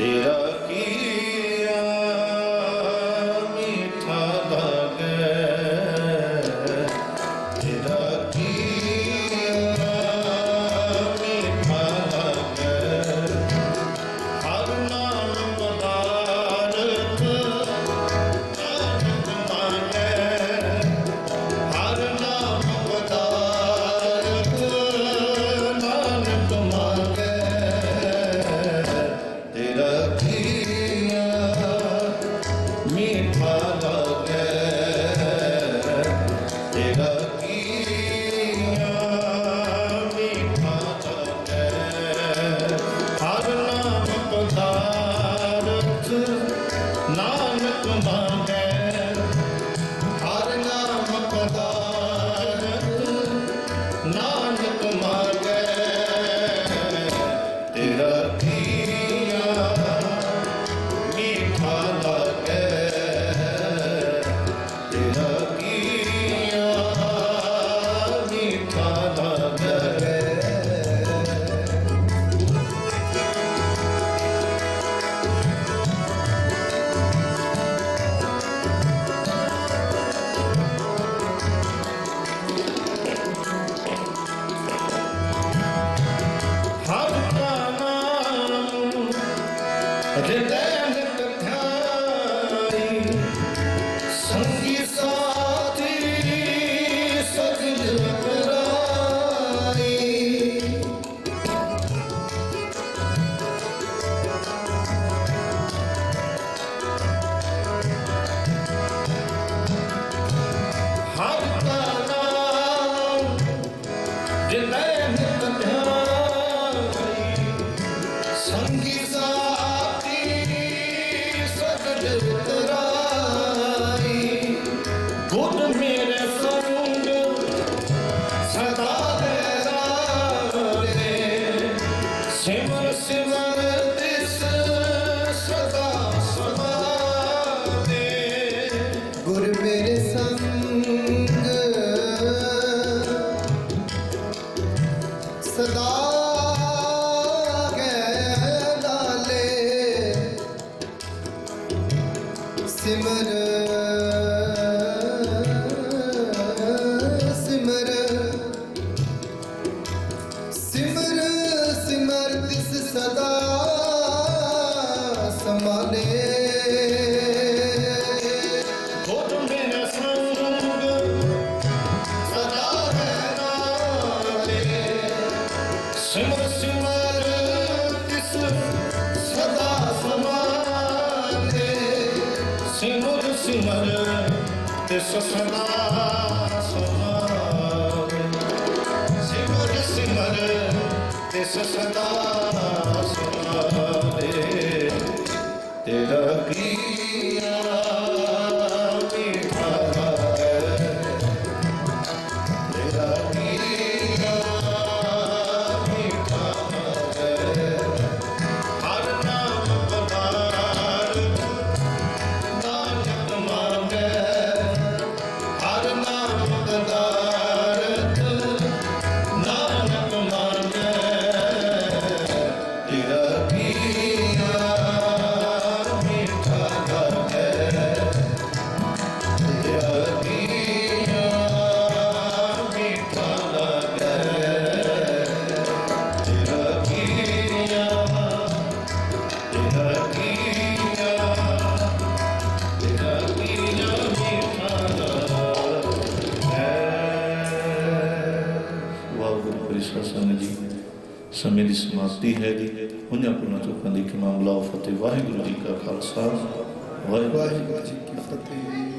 Yeah. Come on. I did that. ਸਦਾ ਗੈ ਲਾਲੇ। ਸਿਮਰ ਸਿਮਰ। ਸਿਮਰ ਸਿਮਰ ਤਿਸ ਸਦਾ ਸਮਾਲੇ ਹੋ ਤੁਮ ਬਿਨ ਸੰਗ ਤਿਸ ਸਦਾ ਸੁਹਾਵੇ ਸਿਮਰ ਸਿਮਰ ਤਿਸ ਸਦਾ ਸੁਹਾਵੇ ਤੇਰਾ ਸਮੇਂ ਦੀ ਸਮਾਪਤੀ ਹੈ ਜੀ ਉਹਨਾਂ ਆਪਣਾ ਚੁੱਕਾਂ ਦੀ ਕਿ ਮਾਮਲਾ ਫਤਿਹ, ਵਾਹਿਗੁਰੂ ਜੀ ਕਾ ਖਾਲਸਾ, ਵਾਹਿਗੁਰੂ ਜੀ ਕੀ ਫਤਿਹ।